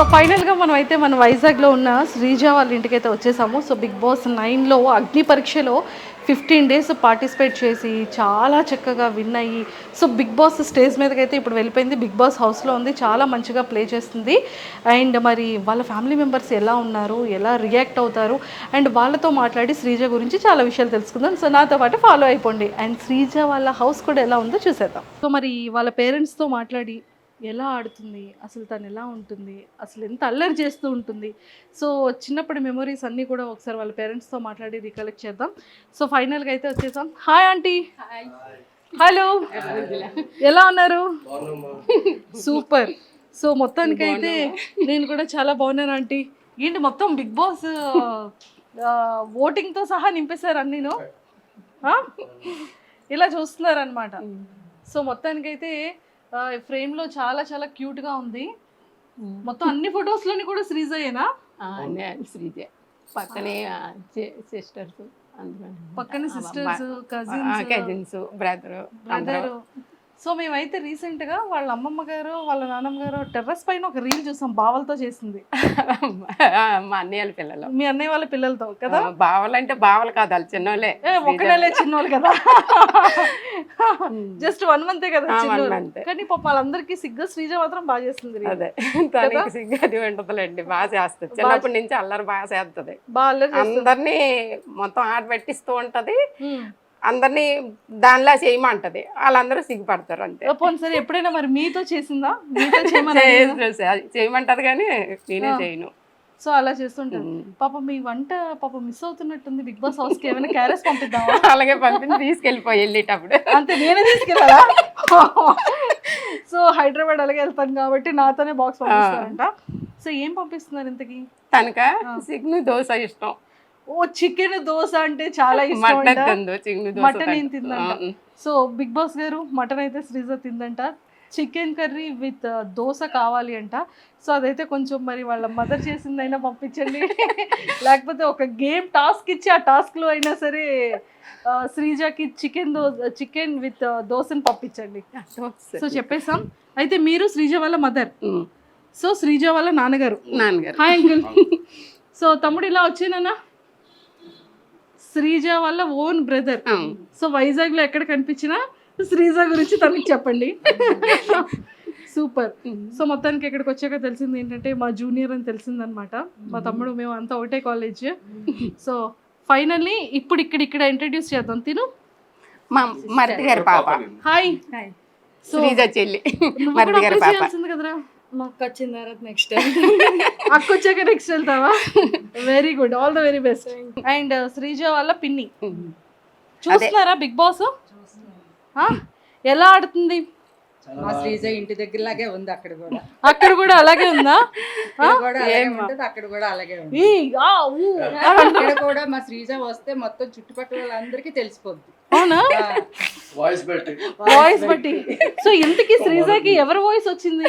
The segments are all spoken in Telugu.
సో ఫైనల్గా మనం అయితే మన వైజాగ్లో ఉన్న శ్రీజ వాళ్ళ ఇంటికి అయితే వచ్చేసాము. సో బిగ్ బాస్ నైన్లో అగ్ని పరీక్షలో ఫిఫ్టీన్ డేస్ పార్టిసిపేట్ చేసి చాలా చక్కగా విన్ అయ్యి సో బిగ్ బాస్ స్టేజ్ మీదకి అయితే ఇప్పుడు వెళ్ళిపోయింది. బిగ్ బాస్ హౌస్లో ఉంది చాలా మంచిగా ప్లే చేస్తుంది. అండ్ మరి వాళ్ళ ఫ్యామిలీ మెంబర్స్ ఎలా ఉన్నారు ఎలా రియాక్ట్ అవుతారు అండ్ వాళ్ళతో మాట్లాడి శ్రీజ గురించి చాలా విషయాలు తెలుసుకుందాం. సో నాతో పాటు ఫాలో అయిపోండి. అండ్ శ్రీజ వాళ్ళ హౌస్ కూడా ఎలా ఉందో చూసేద్దాం. సో మరి వాళ్ళ పేరెంట్స్తో మాట్లాడి ఎలా ఆడుతుంది అసలు తను ఎలా ఉంటుంది అసలు ఎంత అల్లరి చేస్తూ ఉంటుంది. సో చిన్నప్పటి మెమరీస్ అన్నీ కూడా ఒకసారి వాళ్ళ పేరెంట్స్తో మాట్లాడి రికలెక్ట్ చేద్దాం. సో ఫైనల్గా అయితే వచ్చేసాం హాయ్ ఆంటీ. హలో. ఎలా ఉన్నారు? సూపర్. సో మొత్తానికి అయితే నేను కూడా చాలా బాగున్నాను ఆంటీ. ఏంటి మొత్తం బిగ్ బాస్ ఓటింగ్తో సహా నింపేశారు అన్నీను? ఇలా చూస్తున్నారనమాట సో మొత్తానికైతే ఫ్రేమ్లో చాలా చాలా క్యూట్గా ఉంది. మొత్తం అన్ని ఫొటోస్లోని కూడా శ్రీజయేనా శ్రీజ పక్కనే సిస్టర్స్ పక్కన sisters cousins cousins brother brother so మేమైతే రీసెంట్గా వాళ్ళ అమ్మమ్మ గారు వాళ్ళ నాన్నమ్మ గారు టెర్రస్ పైన ఒక రీల్ చూసాం బావలతో చేసింది. మా అన్నయ్యల పిల్లలు. మీ అన్నయ్య వాళ్ళ పిల్లలతో కదా? బావలు అంటే బావలు కాదు వాళ్ళు చిన్నోళ్ళే. ఏ ఒక నెలే చిన్నోళ్ళు కదా? జస్ట్ వన్ మంతే కదా. కానీ పాప వాళ్ళందరికీ సిగ్గు శ్రీజ మాత్రం బాగా చేస్తుంది. అదే. తనకి సిగ్గు అది బాగా చేస్తుంది. చిన్నప్పటి నుంచి అల్లరి బాగా చేస్తుంది. అందరినీ మొత్తం ఆట పెట్టిస్తూ ఉంటది. అందరినీ దానిలా చేయమంటది. వాళ్ళందరూ సిగ్గుపడతారు అంతే. పోనీ సరే ఎప్పుడైనా మరి మీతో చేసిందా? మీతో చేయమని చేయమంటది కానీ నేనే చేయను. సో అలా చేస్తుంటారు. పాప మీ వంట పాప మిస్ అవుతున్నట్టుంది. బిగ్ బాస్ హౌస్కి ఏమైనా క్యారెస్ పంపిద్దామా? అలాగే పంపించి తీసుకెళ్ళిపోయి వెళ్ళేటప్పుడు. అంతే నేనే తీసుకెళ్ళాలా సో హైదరాబాద్ అలాగే వెళ్తాను కాబట్టి నాతోనే బాక్స్ పంపిస్తారంట. సో ఏం పంపిస్తున్నారు ఇంతకి? తనక? సిగ్ను దోశ ఇష్టం. ఓ చికెన్ దోశ అంటే చాలా ఇష్టం మటన్ ఏం తిందు. తిందంట సో బిగ్ బాస్ గారు మటన్ అయితే శ్రీజ తిందంట. చికెన్ కర్రీ విత్ దోశ కావాలి అంట. సో అదైతే కొంచెం మరి వాళ్ళ మదర్ చేసిందైనా పంపించండి. లేకపోతే ఒక గేమ్ టాస్క్ ఇచ్చి ఆ టాస్క్లో అయినా సరే శ్రీజకి చికెన్ దో చికెన్ విత్ దోశని పంపించండి. సో చెప్పేసాం అయితే మీరు శ్రీజ వాళ్ళ మదర్. సో శ్రీజ వాళ్ళ నాన్నగారు. నాన్నగారు. Hi uncle. సో తమ్ముడు ఇలా వచ్చేనన్నా శ్రీజ వాళ్ళ ఓన్ బ్రదర్. సో వైజాగ్లో ఎక్కడ కనిపించినా శ్రీజ గురించి తనకి చెప్పండి. సూపర్. సో మొత్తానికి ఇక్కడికి వచ్చాక తెలిసింది ఏంటంటే మా జూనియర్ అని తెలిసిందనమాట మా తమ్ముడు మేము అంతా ఒకటే కాలేజ్. సో ఫైనల్లీ ఇప్పుడు ఇక్కడ ఇక్కడ ఇంట్రడ్యూస్ చేద్దాం. తిను. మా మరిది గారి పాప హాయ్ సో శ్రీజ చెల్లి. మరిది గారి పాప. కదరా? మా అక్క వచ్చిన తర్వాత నెక్స్ట్ అక్క వచ్చాక నెక్స్ట్ వెళ్తావా? Very good all the very best and Sreeja వాళ్ళ పిన్ని. చూస్తున్నారా బిగ్ బాస్? ఎలా ఆడుతుంది? మా శ్రీజ ఇంటి దగ్గరలాగే ఉంది అక్కడ కూడా. అక్కడ కూడా అలాగే ఉందా? ఇక్కడ కూడా అలాగే ఉంటుంది అక్కడ కూడా అలాగే ఉంది. ఇక్కడ కూడా మా శ్రీజ వస్తే మొత్తం చుట్టుపక్కల వాళ్ళందరికీ తెలిసిపోద్ది. అవునా? వాయిస్ పెట్టి వాయిస్ బట్టి సో ఇంతకీ శ్రీజకి ఎవరి వాయిస్ వచ్చింది?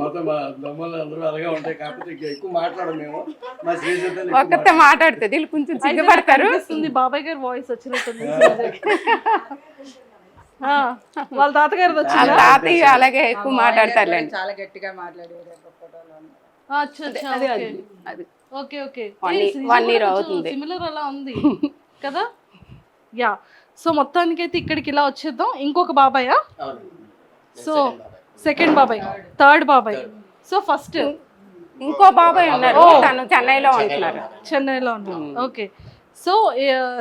మొత్తం మా దమ్మలు అందరూ అలాగే ఉంటాయి కాకపోతే ఇంకా ఎక్కువ మాట్లాడము మేము. మా శ్రీజతో ఒక్కతే మాట్లాడుతుంది. వీళ్ళు కొంచెం సిగ్గుపడతారు. బాబాయ్ గారి వాయిస్ వచ్చినట్టుంది. శ్రీజకి. ఆ, వాళ్ళ తాతగారిది వాళ్ళ వచ్చిందా? తాతయ్య అలాగే ఎక్కువ మాట్లాడతారులేండి చాలా గట్టిగా అది ఓకే. ఓకే అవుతుంది. సిమిలర్ అలా ఉంది కదా? యా సో మొత్తానికి అయితే ఇక్కడికి ఇలా వచ్చేద్దాం. ఇంకొక బాబాయా సో సెకండ్ బాబాయ్. థర్డ్ బాబాయ్. సో ఫస్ట్ ఇంకో బాబాయ్ ఉన్నారు. తను చెన్నైలో ఉంటున్నారు. చెన్నైలో ఉన్నాం ఓకే. సో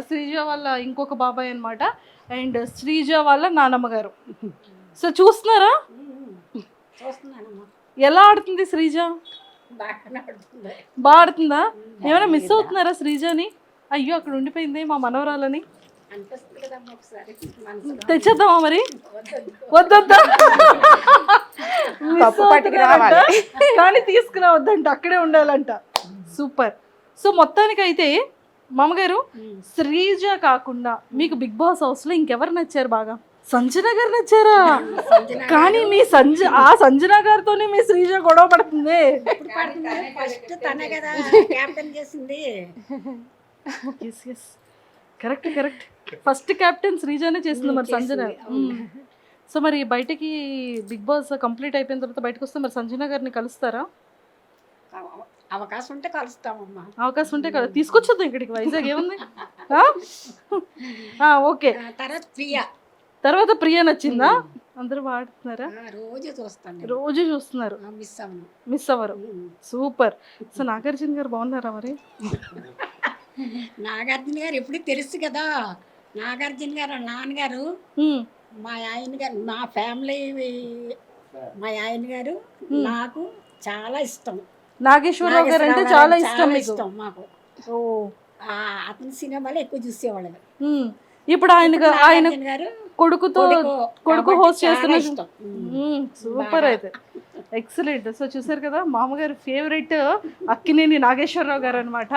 శ్రీజ వాళ్ళ ఇంకొక బాబాయ్ అన్నమాట. అండ్ శ్రీజ వాళ్ళ నానమ్మ గారు. సో చూస్తున్నారా? ఎలా ఆడుతుంది శ్రీజ? బాగా ఆడుతుందా? ఏమైనా మిస్ అవుతున్నారా శ్రీజని? అయ్యో అక్కడ ఉండిపోయింది మా మనవరాలని. తెచ్చేద్దామా మరి? వద్దొద్దా. కానీ తీసుకురావద్దంట అక్కడే ఉండాలంట. సూపర్. సో మొత్తానికి అయితే మామగారు శ్రీజ కాకుండా మీకు బిగ్ బాస్ హౌస్లో ఇంకెవరు నచ్చారు బాగా? సంజన గారు నచ్చారా? కానీ మీ సంజ ఆ సంజన గారితోనే మీ శ్రీజ గొడవ పడుతుంది. ఫస్ట్ తనే కదా. క్యాప్టెన్ చేసింది. Correct correct. ఫస్ట్ కెప్టెన్ శ్రీజానే చేసింది మరి సంజన. సో మరి బయటికి బిగ్ బాస్ కంప్లీట్ అయిపోయిన తర్వాత బయటకు వస్తే మరి సంజన గారిని కలుస్తారా? అవకాశం ఉంటే కలుస్తామమ్మా. అవకాశం ఉంటే కదా తీసుకొచ్చేద్దాం ఇక్కడికి వైజాగ్ ఏముంది? ఆ? ఆ, ఓకే. తర్వాత ప్రియ. తర్వాత ప్రియ నచ్చిందా? అందరూ వాడుతున్నారా? రోజు చూస్తాను నేను. రోజు చూస్తున్నారు. మిస్ అవ్వను. మిస్ అవ్వరు. సూపర్. సో నాగార్జున గారు బాగున్నారా మరి? నాగార్జున గారు ఎప్పుడు తెలుసు కదా? నాగార్జున గారు నాన్నగారు మా ఆయన గారు మా ఫ్యామిలీ మా ఆయన గారు నాకు చాలా ఇష్టం. నాగేశ్వరరావు గారు అంటే చాలా ఇష్టం ఇష్టం మాకు. అతని సినిమాలు ఎక్కువ చూసేవాళ్ళం. ఇప్పుడు ఆయన ఆయన గారు కొడుకుతో కొడుకు. హోస్ట్ చేస్తున్న సూపర్ అయితే. ఎక్సలెంట్ సో చూసారు కదా మామగారు ఫేవరెట్ అక్కినేని నాగేశ్వరరావు గారు అనమాట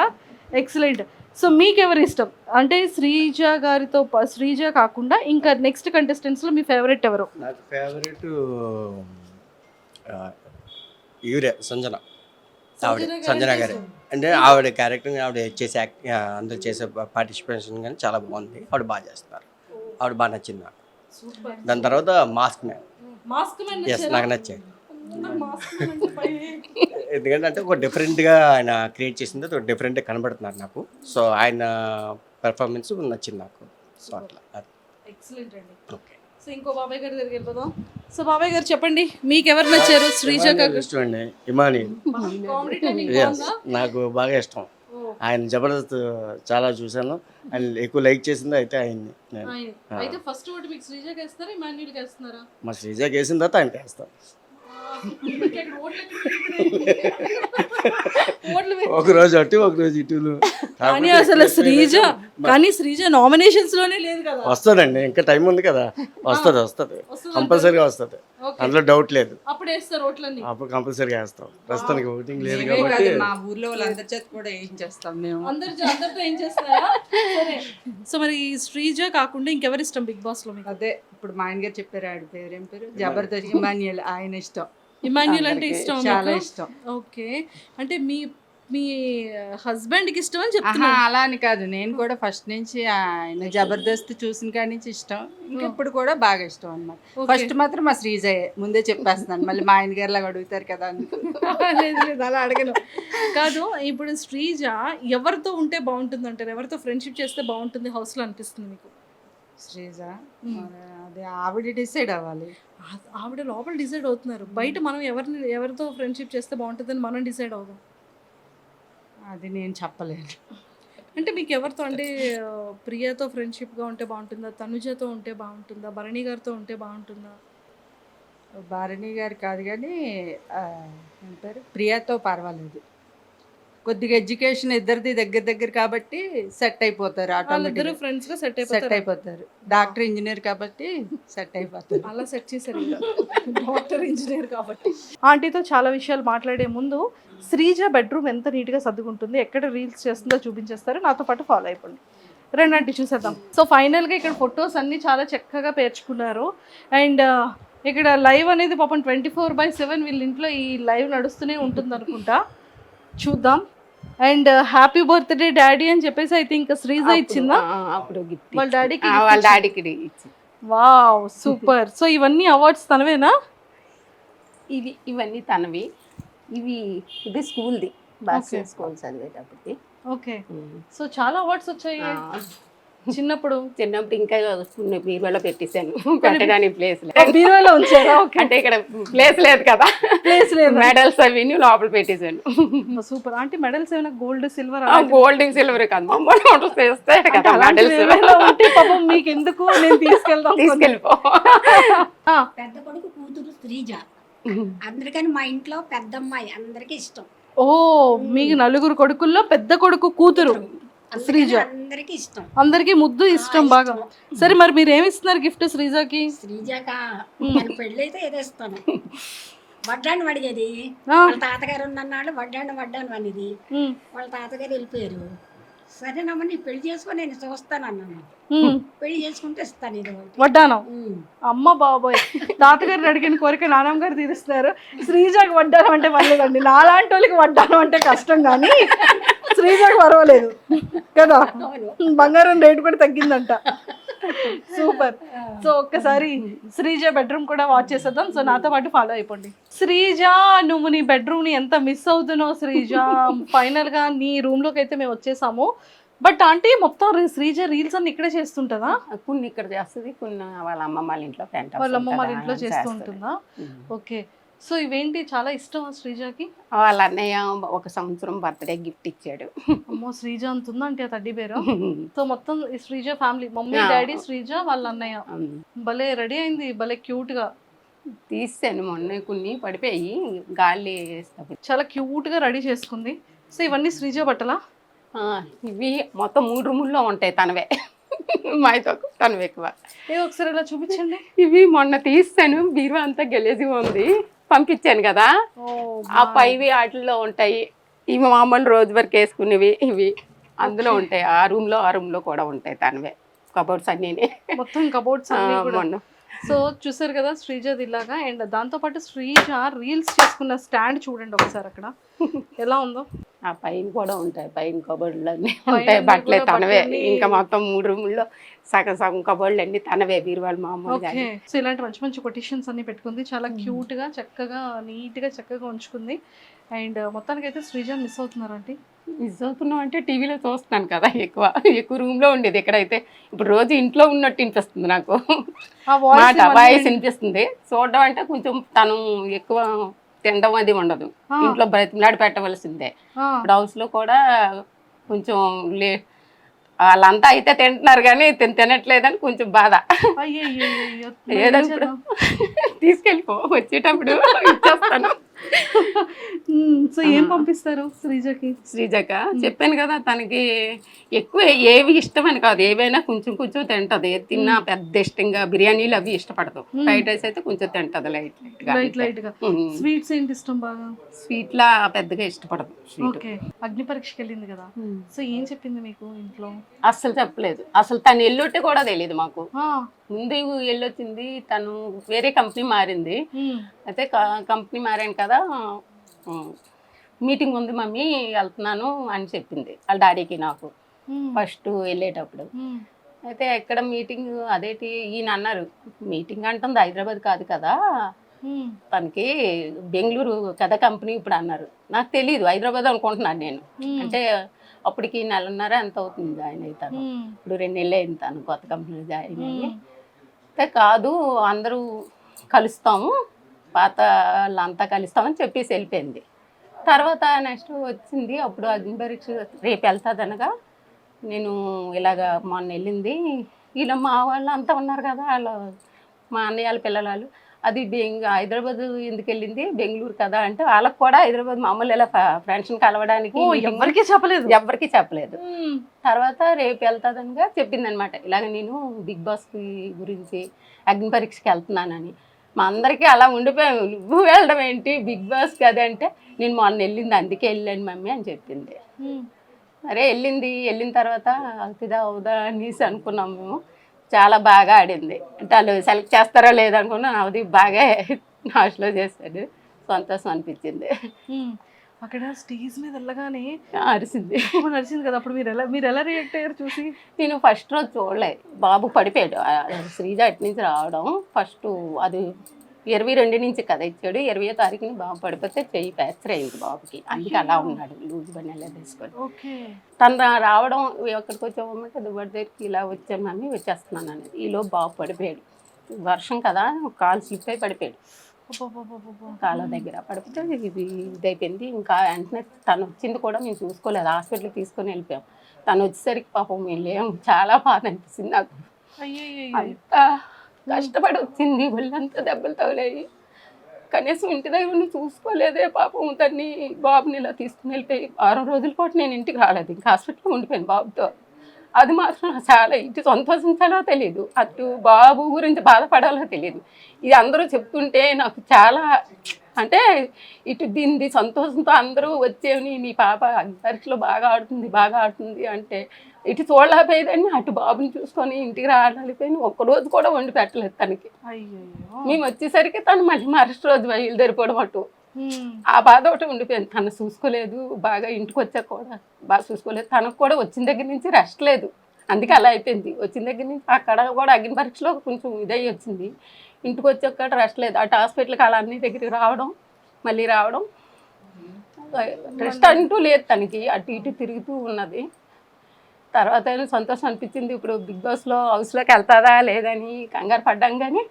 ఎక్సలెంట్ సో మీకు ఎవరు ఇష్టం అంటే శ్రీజ గారితో శ్రీజ కాకుండా ఇంకా నెక్స్ట్ కంటెస్టెంట్స్లో మీ ఫేవరెట్ ఎవరు? నాకు ఫేవరెట్ ఈవిడే సంజన. ఆవిడ సంజన గారు. అంటే ఆవిడ క్యారెక్టర్ ఆవిడ చేసే యాక్ట్ అందరూ చేసే పార్టిసిపేషన్ కానీ చాలా బాగుంది. ఆవిడ బాగా చేస్తున్నారు ఆవిడ బాగా నచ్చింది నాకు. దాని తర్వాత మాస్క్ మ్యాన్. మాస్క్ ఎస్ నాకు నచ్చాయి. ఎందుకంటే అంటే ఒక డిఫరెంట్గా ఆయన క్రియేట్ చేసింది ఒక డిఫరెంట్గా కనబడుతున్నారు నాకు. సో ఆయన పెర్ఫార్మెన్స్ నచ్చింది నాకు. సో అట్లా. ఎక్సలెంట్ అండి. ఓకే సో ఇంకో బాబాయ్ గారి దగ్గరికి వెళ్ళిపోదాం సో బాబాయ్ గారు చెప్పండి మీకు ఎవరు నచ్చారు శ్రీజ ఇష్టం ఇమాని నాకు బాగా ఇష్టం. ఆయన జబర్దస్త్ చాలా చూశాను. ఆయన ఎక్కువ లైక్ చేసింది అయితే ఆయన్ని నేను. అయితే ఫస్ట్ ఓటు మీకు శ్రీజకి వేస్తారా ఇమాన్యుల్కి వేస్తున్నారా? మా శ్రీజాకి వేసిన తర్వాత ఆయనకి వేస్తాను ఒక రోజు అటు ఒక రోజు ఇటులు. కానీ అసలు శ్రీజ కానీ శ్రీజ నామినేషన్స్లోనే లేదు కదా. వస్తుందండి ఇంకా టైం ఉంది కదా. వస్తుంది వస్తుంది? కంపల్సరీగా వస్తుంది. అందులో డౌట్ లేదు. అప్పుడు వేస్తారు ఓట్లన్నీ అప్పుడు కంపల్సరీగా వేస్తాం. ప్రస్తుతానికి ఓటింగ్ లేదు కాబట్టి మా ఊర్లో వాళ్ళందరి చేత కూడా ఏం చేస్తాం మేము. అందరు అందరితో ఏం చేస్తారా సరే. సో మరి ఈ శ్రీజ కాకుండా ఇంకెవరు ఇష్టం బిగ్ బాస్లో మీకు? అదే ఇప్పుడు మా ఆయన గారు చెప్పారు ఆడి పేరు ఏం పేరు? జబర్దస్త్ ఇమాన్యుయల్ ఆయన ఇష్టం. ఇమాన్యుల్ అంటే ఇష్టం చాలా? ఇష్టం. ఓకే. అంటే మీ మీ హస్బెండ్కి ఇష్టం అని చెప్తున్నా అలా అని కాదు. నేను కూడా ఫస్ట్ నుంచి ఆయన జబర్దస్త్ చూసిన కాడి నుంచి ఇష్టం. ఇంకా ఇప్పుడు కూడా బాగా ఇష్టం అన్నమాట. Okay. ఫస్ట్ మాత్రం మా శ్రీజయ్ ముందే చెప్పేస్తున్నాను. మళ్ళీ మా ఆయన గారు అడుగుతారు కదా లేదు లేదు అలా అడగను. కాదు ఇప్పుడు శ్రీజ ఎవరితో ఉంటే బాగుంటుంది అంటారు ఎవరితో ఫ్రెండ్షిప్ చేస్తే బాగుంటుంది హౌస్లో అనిపిస్తుంది మీకు? శ్రీజ అది ఆవిడ డిసైడ్ అవ్వాలి. ఆవిడ లోపల డిసైడ్ అవుతున్నారు. బయట మనం ఎవరిని ఎవరితో ఫ్రెండ్షిప్ చేస్తే బాగుంటుందని మనం డిసైడ్ అవుదాం. అది నేను చెప్పలేను. అంటే మీకు ఎవరితో అంటే ప్రియతో ఫ్రెండ్షిప్గా ఉంటే బాగుంటుందా? తనుజతో ఉంటే బాగుంటుందా? భరణి గారితో ఉంటే బాగుంటుందా? భారణి గారు కాదు కానీ పేరు? ప్రియాతో పర్వాలేదు. కొద్దిగా ఎడ్యుకేషన్ ఇద్దరిది దగ్గర దగ్గర కాబట్టి సెట్ అయిపోతారు వాళ్ళిద్దరు ఆటోమేటిక్ ఫ్రెండ్స్గా సెట్ సెట్ అయిపోతారు? అయిపోతారు. డాక్టర్ ఇంజనీర్ కాబట్టి సెట్ అయిపోతారు. అలా సెట్ చేశారు డాక్టర్ ఇంజనీర్ కాబట్టి. ఆంటీతో చాలా విషయాలు మాట్లాడే ముందు శ్రీజ బెడ్రూమ్ ఎంత నీట్గా సర్దుకుంటుంది ఎక్కడ రీల్స్ చేస్తుందో చూపించేస్తారు. నాతో పాటు ఫాలో అయిపోండి. రెండు ఆంటీ చూసేద్దాం. సో ఫైనల్గా ఇక్కడ ఫొటోస్ అన్నీ చాలా చక్కగా పేర్చుకున్నారు. అండ్ ఇక్కడ లైవ్ అనేది పాపం ట్వంటీ ఫోర్ బై సెవెన్ వీళ్ళ ఇంట్లో ఈ లైవ్ నడుస్తూనే ఉంటుంది అనుకుంటా. చూద్దాం. అండ్ హ్యాపీ బర్త్డే డాడీ అని చెప్పేసి అయితే ఇంకా శ్రీజ ఇచ్చిందా? అప్పుడు వాళ్ళ డాడీకి వాళ్ళ డాడీకి వావ్ సూపర్. సో ఇవన్నీ అవార్డ్స్ తనవేనా? ఇవి ఇవన్నీ తనవి. ఇవి ఇది స్కూల్ది. బాస్కెట్ స్కూల్ చదివేటప్పటికి. ఓకే. సో చాలా అవార్డ్స్ వచ్చాయి. చిన్నప్పుడు? చిన్నప్పుడు ఇంకా కొన్ని బీరువాలో పెట్టేశాను. పెట్టడానికి ప్లేస్ లేదు. బీరువాలో ఉంచారా? అంటే ఇక్కడ ప్లేస్ లేదు కదా. ప్లేస్ లేదు. మెడల్స్ అవి లోపల పెట్టేశాను. సూపర్. అంటే మెడల్స్ ఏమైనా గోల్డ్ సిల్వర్ గోల్డ్ సిల్వర్ కాదు. మమ్మల్ని ఆర్డర్ చేస్తే కదా మెడల్స్ ఉంటే పాపం మీకు ఎందుకు నేను తీసుకెళ్దాం తీసుకెళ్ళిపో. ఆ, పెద్ద కొడుకు కూతురు శ్రీజ అందరికని మా ఇంట్లో పెద్ద అమ్మాయి అందరికీ ఇష్టం. ఓ మీకు నలుగురు కొడుకుల్లో పెద్ద కొడుకు కూతురు. శ్రీజ. అందరికీ ఇష్టం. అందరికి ముద్దు ఇష్టం బాగా. సరే మరి మీరు ఏమి ఇస్తున్నారు గిఫ్ట్ శ్రీజాకి? శ్రీజాక పెళ్ళైతే ఏదో ఇస్తాను వడ్డాను అడిగేది ఆ. వాళ్ళ తాతగారు ఉన్నన్నాళ్ళు వడ్డాను వడ్డాను అనేది వాళ్ళ తాతగారు వెళ్ళిపోయారు. సరేనమ్మా నీ పెళ్ళి చేసుకొని నేను చూస్తాను అన్నాను. పెళ్ళి చేసుకుంటే ఇస్తాను ఇది వడ్డానం. అమ్మ బాబోయ్. తాతగారు అడిగిన కోరిక నానమ్మ గారు తీరుస్తున్నారు శ్రీజాకి వడ్డానం అంటే పర్లేదండి నాలాంటి వాళ్ళకి వడ్డానం అంటే కష్టం కానీ శ్రీజాకి పర్వాలేదు. కదా? బంగారం రేటు కూడా తగ్గిందంట. సూపర్. సో ఒక్కసారి శ్రీజ బెడ్రూమ్ కూడా వాచ్ చేసేద్దాం. సో నాతో పాటు ఫాలో అయిపోండి. శ్రీజ నువ్వు నీ బెడ్రూమ్ని ఎంత మిస్ అవుతున్నావు శ్రీజ? ఫైనల్గా నీ రూమ్లోకి అయితే మేము వచ్చేసాము. బట్ ఆంటీ మొత్తం శ్రీజ రీల్స్ అన్ని ఇక్కడే చేస్తుంటదా? కొన్ని ఇక్కడ చేస్తుంది కొన్ని వాళ్ళ అమ్మమ్మ వాళ్ళ ఇంట్లో వాళ్ళ అమ్మ వాళ్ళ ఇంట్లో చేస్తూ ఉంటుందా? ఓకే. సో ఇవేంటి చాలా ఇష్టం శ్రీజకి? వాళ్ళ అన్నయ్య ఒక సంవత్సరం బర్త్డే గిఫ్ట్ ఇచ్చాడు. అమ్మో శ్రీజ అంత ఉందా అంటే ఆ తడ్డీ పేరు? సో మొత్తం ఈ Sreeja family mummy. Daddy Sreeja వాళ్ళ అన్నయ్య. భలే రెడీ అయింది భలే క్యూట్గా. తీసాను మొన్న కొన్ని పడిపోయి గాలి చాలా క్యూట్గా రెడీ చేసుకుంది. సో ఇవన్నీ శ్రీజ బట్టలా? ఇవి మొత్తం మూడు రూముల్లో ఉంటాయి తనవే. మాతో తనవి ఎక్కువ. ఒకసారి ఇలా చూపించండి. ఇవి మొన్న తీస్తాను బీరువా అంతా గెలేజిగా ఉంది. పంపించాను కదా. ఆ పైవి వాటిల్లో ఉంటాయి. ఇవి మామూలు రోజు వరకు వేసుకునేవి ఇవి. అందులో ఉంటాయి. ఆ రూమ్లో ఆ రూమ్లో కూడా ఉంటాయి తనవే. కబోర్డ్స్ అన్నీ మొత్తం కబోర్డ్స్ సో చూసారు కదా శ్రీజది ఇలాగా అండ్ దాంతో పాటు శ్రీజ రీల్స్ చేసుకున్న స్టాండ్ చూడండి ఒకసారి అక్కడ. ఎలా ఉందో? ఆ పైన కూడా ఉంటాయి పైన కబోర్డులు అన్నీ ఉంటాయి. బట్టలే తనవే. ఇంకా మొత్తం మూడు రూముల్లో సగం సగం కబోర్డులు అన్ని తనవే బీరువాళ్ళు మామూలుగా. ఓకే. సో ఇలాంటి మంచి మంచి కొటేషన్స్ అన్ని పెట్టుకుంది. చాలా క్యూట్గా చక్కగా నీట్గా చక్కగా ఉంచుకుంది. అండ్ మొత్తానికి అయితే శ్రీజ మిస్ అవుతున్నారు అంటే మిస్ అవుతున్నాం అంటే టీవీలో చూస్తున్నాను కదా ఎక్కువ. ఎక్కువ రూమ్లో ఉండేది ఎక్కడైతే. ఇప్పుడు రోజు ఇంట్లో ఉన్నట్టు వినిపిస్తుంది నాకు. మాట వాయిస్ వినిపిస్తుంది. చూడడం అంటే కొంచెం తను ఎక్కువ తినడం అది ఉండదు. ఇంట్లో బ్రతిమలాడి పెట్టవలసిందే. ఇప్పుడు హౌస్లో కూడా కొంచెం లే వాళ్ళంతా అయితే తింటున్నారు కానీ తిన తినట్లేదని కొంచెం బాధ. ఇప్పుడు తీసుకెళ్ళిపో. వచ్చేటప్పుడు ఇచ్చేస్తాను. సో ఏం పంపిస్తారు శ్రీజకి? శ్రీజక? చెప్పాను కదా తనకి ఎక్కువ ఏవి ఇష్టం అని కాదు. ఏవైనా కొంచెం కొంచెం తింటది. తిన్నా పెద్ద ఇష్టంగా బిర్యానీలు అవి ఇష్టపడదు. ఫ్రైడ్ రైస్ అయితే కొంచెం తింటది లైట్ లైట్ లైట్గా స్వీట్స్ ఏంటి ఇష్టం బాగా? స్వీట్ లా పెద్దగా ఇష్టపడదు. ఓకే. అగ్ని పరీక్షకి వెళ్ళింది కదా. సో ఏం చెప్పింది మీకు ఇంట్లో? అస్సలు చెప్పలేదు. అసలు తను ఎల్లుంటే కూడా తెలియదు మాకు. ముందు వెళ్ళొచ్చింది తను వేరే కంపెనీ మారింది. అయితే కంపెనీ మారాను కదా మీటింగ్ ఉంది మమ్మీ వెళ్తున్నాను అని చెప్పింది వాళ్ళ డాడీకి నాకు. ఫస్ట్ వెళ్ళేటప్పుడు. అయితే ఎక్కడ మీటింగ్ అదేటి ఈయన అన్నారు మీటింగ్ అంటుంది హైదరాబాద్ కాదు కదా తనకి బెంగళూరు కదా కంపెనీ ఇప్పుడు అన్నారు. నాకు తెలియదు హైదరాబాద్ అనుకుంటున్నాను నేను. అంటే అప్పటికి నెలన్నర ఎంత అవుతుంది జాయిన్ అవుతాను ఇప్పుడు రెండు నెలలు అయింది తను కొత్త కంపెనీలో జాయిన్ అయ్యి. అంటే కాదు అందరూ కలుస్తాము పాత వాళ్ళంతా కలుస్తామని చెప్పేసి వెళ్ళిపోయింది. తర్వాత నెక్స్ట్ వచ్చింది అప్పుడు అగ్ని పరీక్ష రేపు వెళ్తాదనగా నేను ఇలాగ మొన్న వెళ్ళింది. వీళ్ళ మా వాళ్ళు అంతా ఉన్నారు కదా వాళ్ళ మా అన్నయ్య వాళ్ళ పిల్లలు వాళ్ళు. అది బెంగ హైదరాబాద్ ఎందుకు వెళ్ళింది? బెంగళూరు కదా అంటే వాళ్ళకి కూడా హైదరాబాద్ మామూలు ఇలా ఫ్రెండ్స్ని కలవడానికి ఎవరికి చెప్పలేదు. ఎవరికి చెప్పలేదు. తర్వాత రేపు వెళ్తాదనగా చెప్పింది అనమాట ఇలాగ నేను బిగ్ బాస్ గురించి అగ్ని పరీక్షకి వెళ్తున్నానని. మా అందరికీ అలా ఉండిపోయాము నువ్వు వెళ్ళడం ఏంటి? బిగ్ బాస్ కదా అంటే నేను మొన్న వెళ్ళింది అందుకే వెళ్ళాను మమ్మీ అని చెప్పింది. అరే వెళ్ళింది వెళ్ళిన తర్వాత అవుతుందా అవుదా అనేసి అనుకున్నాం మేము. చాలా బాగా ఆడింది. అంటే వాళ్ళు సెలెక్ట్ చేస్తారో లేదనుకున్నా అది బాగా నాశలో చేశాడు సంతోషం అనిపించింది. అక్కడ స్టేజ్ మీద వెళ్ళగానే అరిసింది. నడిచింది కదా. అప్పుడు మీరు ఎలా మీరు ఎలా రియాక్ట్ అయ్యారు చూసి? నేను ఫస్ట్ రోజు చూడలే. బాబు పడిపోయాడు. శ్రీజ అటు నుంచి రావడం. ఫస్ట్ అది ఇరవై రెండు నుంచి కదా ఇచ్చాడు. ఇరవయో తారీఖుని బాబు పడిపోతే చెయ్యి ఫ్రాక్చర్ అయింది బాబుకి. అందుకే అలా ఉన్నాడు లూజ్ బనెలా తీసుకొని. తను రావడం ఎక్కడికి వచ్చామంటే దుబ్బడి దగ్గరికి ఇలా వచ్చామని వచ్చేస్తున్నాను అనేది ఈలో బాబు పడిపోయాడు. వర్షం కదా కాలు స్లిప్ అయి పడిపోయాడు. కాలువ దగ్గర పడిపోతే ఇది ఇదైపోయింది ఇంకా వెంటనే తను వచ్చింది కూడా మేము చూసుకోలేదు. హాస్పిటల్కి తీసుకొని వెళ్ళిపోయాం. తను వచ్చేసరికి పాపం మేము లేం చాలా బాధ అనిపిస్తుంది నాకు. అంత కష్టపడి వచ్చింది వాళ్ళంతా దెబ్బలు తగిలాయి. కనీసం ఇంటి దగ్గర ఉండి చూసుకోలేదే పాపం తన్ని బాబుని ఇలా తీసుకుని వెళ్ళిపోయి వారం రోజుల పాటు నేను ఇంటికి రాలేదు ఇంకా హాస్పిటల్లో ఉండిపోయాను బాబుతో. అది మాత్రం చాలా ఇటు సంతోషించాలో తెలియదు అటు బాబు గురించి బాధపడాలో తెలియదు ఇది అందరూ చెప్తుంటే నాకు చాలా అంటే ఇటు దీనిది సంతోషంతో అందరూ వచ్చేవి నీ పాప పరీక్షలో బాగా ఆడుతుంది బాగా ఆడుతుంది అంటే ఇటు చూడలేకపోయేదాన్ని అటు బాబుని చూసుకొని ఇంటికి రాలేకపోయిన ఒక్కరోజు కూడా వండి పెట్టలేదు తనకి. మేము వచ్చేసరికి తను మళ్ళీ మరుసటి రోజు బయలుదేరిపోవడం అటు. ఆ బాధ ఒకటి ఉండిపోయింది. తను చూసుకోలేదు బాగా ఇంటికి వచ్చాక కూడా. బాగా చూసుకోలేదు. తనకు కూడా వచ్చిన దగ్గర నుంచి రెస్ట్ లేదు. అందుకే అలా అయిపోయింది. వచ్చిన దగ్గర నుంచి అక్కడ కూడా అగ్ని పరీక్షలో కొంచెం ఇదై వచ్చింది. ఇంటికి వచ్చాక రెస్ట్ లేదు. అటు హాస్పిటల్కి అలా అన్ని దగ్గరికి రావడం మళ్ళీ రావడం రెస్ట్ అంటూ లేదు తనకి. అటు ఇటు తిరుగుతూ ఉన్నది. తర్వాత సంతోషం అనిపించింది. ఇప్పుడు బిగ్ బాస్లో హౌస్లోకి వెళ్తాదా లేదని కంగారు పడ్డాం కానీ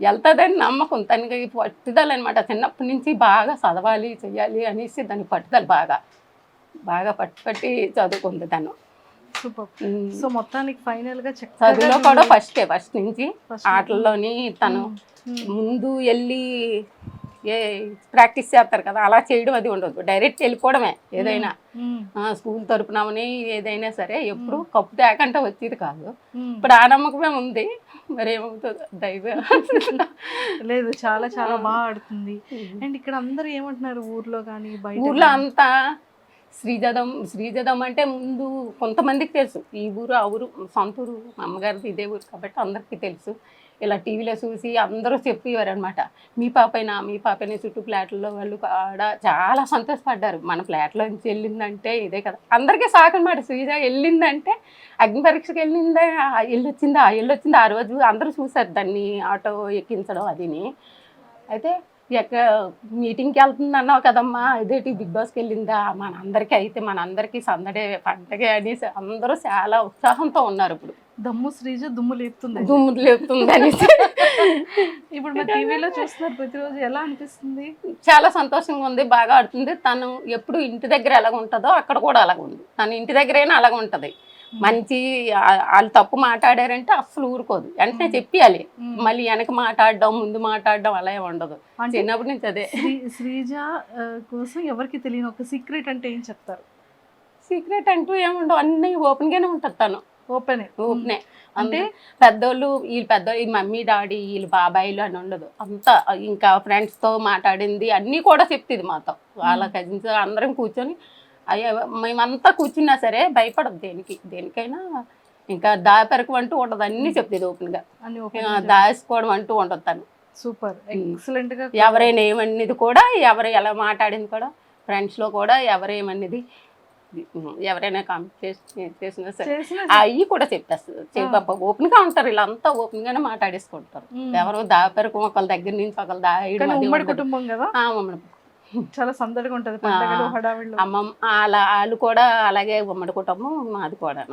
వెళ్తుందని నమ్మకం. తనకి పట్టుదల అనమాట చిన్నప్పటి నుంచి బాగా చదవాలి చెయ్యాలి అనేసి దాని పట్టుదల బాగా. బాగా పట్టు పట్టి చదువుకుంది తను. సో మొత్తానికి ఫైనల్గా చదువులో కూడా ఫస్టే ఫస్ట్ నుంచి ఆటల్లోని తను. ముందు వెళ్ళి ఏ ప్రాక్టీస్ చేస్తారు కదా అలా చేయడం అది ఉండదు. డైరెక్ట్ వెళ్ళిపోవడమే ఏదైనా. స్కూల్ తరపునమని ఏదైనా సరే ఎప్పుడు కప్పు తేకంటే వచ్చేది కాదు. ఇప్పుడు ఆ నమ్మకమే ఉంది. మరి ఏమవుతుందో దైవ. లేదు చాలా చాలా బాగా ఆడుతుంది. అండ్ ఇక్కడ అందరూ ఏమంటున్నారు ఊర్లో కానీ బయట ఊర్లో? అంతా శ్రీజదం శ్రీజదం అంటే ముందు కొంతమందికి తెలుసు. ఈ ఊరు ఆ ఊరు సొంత ఊరు మా అమ్మగారిది ఇదే ఊరు కాబట్టి అందరికీ తెలుసు. ఇలా టీవీలో చూసి అందరూ చెప్పేవారు అనమాట మీ పాపైనా? మీ పాపైనా చుట్టూ ఫ్లాట్లలో వాళ్ళు ఆడ చాలా సంతోషపడ్డారు. మన ఫ్లాట్లో నుంచి వెళ్ళిందంటే ఇదే కదా. అందరికీ సాకు అనమాట వెళ్ళిందంటే అగ్ని పరీక్షకి వెళ్ళిందా? ఆ వెళ్ళొచ్చిందా? ఆ వెళ్ళొచ్చిందా? ఆ రోజు అందరూ చూసారు దాన్ని ఆటో ఎక్కించడం అదిని. అయితే ఎక్కడ మీటింగ్కి వెళ్తుంది అన్నావు కదమ్మా. ఇదేటి బిగ్ బాస్కి వెళ్ళిందా? మన అందరికీ అయితే మన అందరికీ సందడే పండగే అనేసి అందరూ చాలా ఉత్సాహంతో ఉన్నారు ఇప్పుడు. దమ్ము శ్రీజ దుమ్ము లేపుతుంది దుమ్ము లేపుతుంది అనేసి ఇప్పుడు మన టీవీలో చూస్తున్నారు ప్రతిరోజు ఎలా అనిపిస్తుంది? చాలా సంతోషంగా ఉంది బాగా ఆడుతుంది. తను ఎప్పుడు ఇంటి దగ్గర ఎలాగ ఉంటుందో అక్కడ కూడా అలాగ ఉంది. తను ఇంటి దగ్గరైనా అలాగ ఉంటుంది. మంచి వాళ్ళు తప్పు మాట్లాడారంటే అస్సలు ఊరుకోదు. వెంటనే చెప్పియాలి. మ్మ్. మళ్ళీ వెనక మాట్లాడడం ముందు మాట్లాడడం అలా ఉండదు. చిన్నప్పటి నుంచి అదే. శ్రీ శ్రీజ కోసం ఎవరికి తెలియని ఒక సీక్రెట్ అంటే ఏం చెప్తారు? సీక్రెట్ అంటూ ఏముండవు అన్నీ ఓపెన్ గానే ఉంటుంది తను. ఓపెన్. ఓపెనే. అంటే పెద్దోళ్ళు వీళ్ళు పెద్ద ఈ మమ్మీ డాడీ వీళ్ళు బాబాయిలు అని ఉండదు. అంతా ఇంకా friends తో మాట్లాడింది అన్నీ కూడా చెప్తుంది మాతో వాళ్ళ కజిన్స్ అందరం కూర్చొని అయ్యో మేమంతా కూర్చున్నా సరే భయపడదు దేనికి. దేనికైనా ఇంకా దాపెరకు అంటూ ఉండదు అన్నీ చెప్తుంది ఓపెన్గా దాచుకోవడం అంటూ ఉండదు తను. సూపర్. ఎక్సలెంట్గా ఎవరైనా ఏమన్నది కూడా ఎవరు ఎలా మాట్లాడింది కూడా ఫ్రెండ్స్లో కూడా ఎవరు ఏమన్నది ఎవరైనా కామెంట్ చేసి చేసినా సరే. అవి కూడా చెప్పేస్తుంది. చెప్ప ఓపెన్గా ఉంటారు వీళ్ళంతా ఓపెన్ గానే మాట్లాడేసుకుంటారు. ఎవరు దాపెరకు ఒకళ్ళ దగ్గర నుంచి ఒకళ్ళు దాయడం ఉమ్మడి ఉండదు. కుటుంబం కదా? ఉమ్మడి చాలా సందడిగా ఉంటది. అమ్మమ్మ అలా వాళ్ళు కూడా అలాగే ఉమ్మడి కుటుంబం మాది కూడా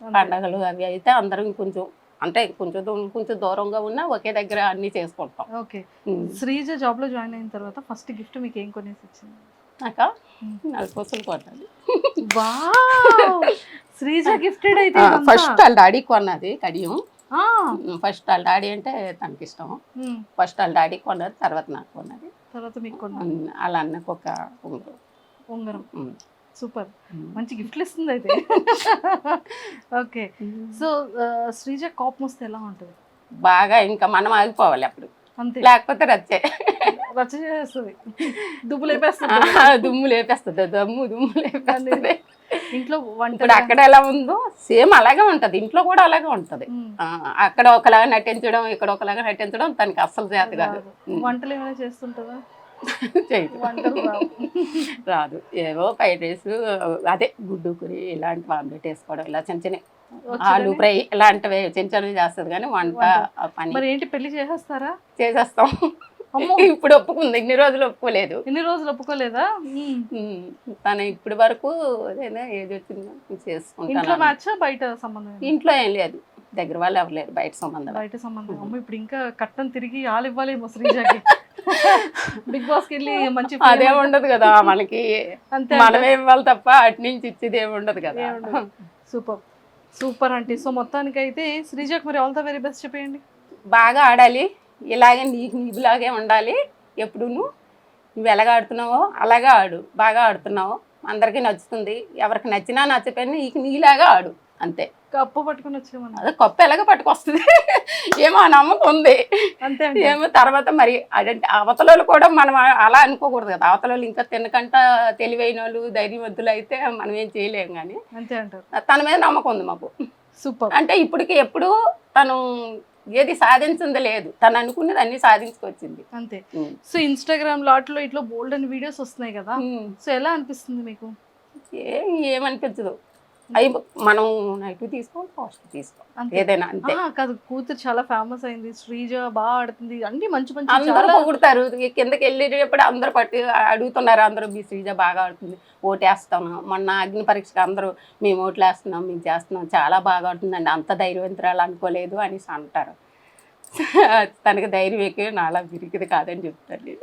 పండగలు అవి అయితే అందరం కొంచెం అంటే కొంచెం కొంచెం దూరంగా ఉన్నా ఒకే దగ్గర అన్ని చేసుకుంటాం. ఓకే. శ్రీజ జాబ్లో జాయిన్ అయిన తర్వాత ఫస్ట్ గిఫ్ట్ మీకు ఏం కొనేసి ఇచ్చింది? నాక నలుపూసలు కొట్టాలి వావ్! శ్రీజ గిఫ్టెడ్ అయితే. ఫస్ట్ వాళ్ళ డాడీ కొన్నది కడియం. ఫస్ట్ వాళ్ళ డాడీ అంటే తనకి ఇష్టం. ఫస్ట్ వాళ్ళ డాడీ కొన్నది తర్వాత నాకు కొన్నది. తర్వాత మీకు కొన్నా ఉమ్, వాళ్ళ అన్నకు ఒక ఉంగరం. ఉంగరం. సూపర్. మంచి గిఫ్ట్లు ఇస్తుంది అయితే. ఓకే. సో శ్రీజ కాప్ వస్తే ఎలా ఉంటుంది? బాగా ఇంకా మనం ఆగిపోవాలి అప్పుడు. అంతే. లేకపోతే రచ్చే. రచ్చ చేస్తుంది దుబ్బు లేపేస్తుంది. దుమ్ము లేపేస్తుంది. దమ్ము దుమ్ము లేపేస్తుంది. ఇంట్లో వంట ఇప్పుడు అక్కడ ఎలా ఉందో సేమ్ అలాగే ఉంటది. ఇంట్లో కూడా అలాగే ఉంటది. అక్కడ ఒకలాగా నటించడం ఇక్కడ ఒకలాగా నటించడం తనకి అస్సలు చేత కాదు. వంటలు ఏమైనా చేస్తుంటుందా చేయదు. రాదు. ఏవో ఫ్రైడ్ రైస్ అదే గుడ్డు కూరి ఇలాంటి ఆమ్లెట్ వేసుకోవడం ఇలా చిన్న చిన్న ఆలు ఫ్రై ఇలాంటివి చిన్న చిన్నవి చేస్తుంది కానీ వంట పని మరి ఏంటి పెళ్ళి చేసేస్తారా? చేసేస్తాం. ఇప్పుడు ఒప్పుకుంది. ఇన్ని రోజులు ఒప్పుకోలేదు. ఎన్ని రోజులు ఒప్పుకోలేదా? తను ఇప్పటి వరకు ఏదైనా ఏది వచ్చిందో మ్యాచ్ బయట సంబంధం ఇంట్లో ఏం లేదు. దగ్గర వాళ్ళు ఎవరు లేరు బయట సంబంధం బయట సంబంధం. అమ్మ ఇప్పుడు ఇంకా కట్టం తిరిగి ఆలు ఇవ్వాలేమో శ్రీజకి. బిగ్ బాస్కి వెళ్ళి మంచి అదే ఉండదు కదా మనకి అంతే మనమే ఇవ్వాలి తప్ప అటు నుంచి ఇచ్చేది ఏమి ఉండదు కదా. సూపర్. సూపర్ అంటే సో మొత్తానికి అయితే శ్రీజకు మరి ఆల్ ద వెరీ బెస్ట్ చెప్పేయండి. బాగా ఆడాలి. ఇలాగే నీకు నీకులాగే ఉండాలి. ఎప్పుడు నువ్వు ఎలాగ ఆడుతున్నావో అలాగే ఆడు. బాగా ఆడుతున్నావు. అందరికీ నచ్చుతుంది. ఎవరికి నచ్చినా నచ్చపోయినా నీకు నీలాగా ఆడు. అంతే. కప్పు పట్టుకుని వచ్చేమన్నా అదే కప్పు ఎలాగ పట్టుకొస్తుంది? ఏమో ఆ నమ్మకం ఉంది. అంతే అంటే ఏమో తర్వాత మరి అదంటే అవతలలో కూడా మనం అలా అనుకోకూడదు కదా. అవతలలో ఇంకా తినకంట తెలివైన వాళ్ళు ధైర్యవంతులు అయితే మనం ఏం చేయలేం కానీ అంతే అంటారు. తన మీద నమ్మకం ఉంది మాకు. సూపర్. అంటే ఇప్పటికి ఎప్పుడు తను ఏది సాధించింది లేదు. తను అనుకున్నది అన్ని సాధించుకొచ్చింది. అంతే. సో ఇన్స్టాగ్రామ్లో అట్లో ఇట్లా బోల్డ్ అని వీడియోస్ వస్తున్నాయి కదా. సో ఎలా అనిపిస్తుంది మీకు? ఏం ఏమనిపించదు. అవి మనం నెగిటివ్ తీసుకోవాలి పాజిటివ్ తీసుకోవాలి. ఏదైనా అంతే. కాదు కూతురు చాలా ఫేమస్ అయింది. శ్రీజ బాగా ఆడుతుంది. అన్ని మంచి మంచి అందరూ పొగుడతారు. కిందకి వెళ్ళేటప్పుడు అందరూ పట్టి అడుగుతున్నారు అందరూ మీ శ్రీజ బాగా ఆడుతుంది. ఓటేస్తాను. మొన్న అగ్ని పరీక్షకు అందరూ మేము ఓట్లు వేస్తున్నాం మేము చేస్తున్నాం. చాలా బాగా ఆడుతుందండి. అంత ధైర్యవంతురాలు అనుకోలేదు అనేసి అంటారు. తనకి ధైర్యం ఎక్కువ నాలా విరిగిది కాదని చెప్తాను నేను.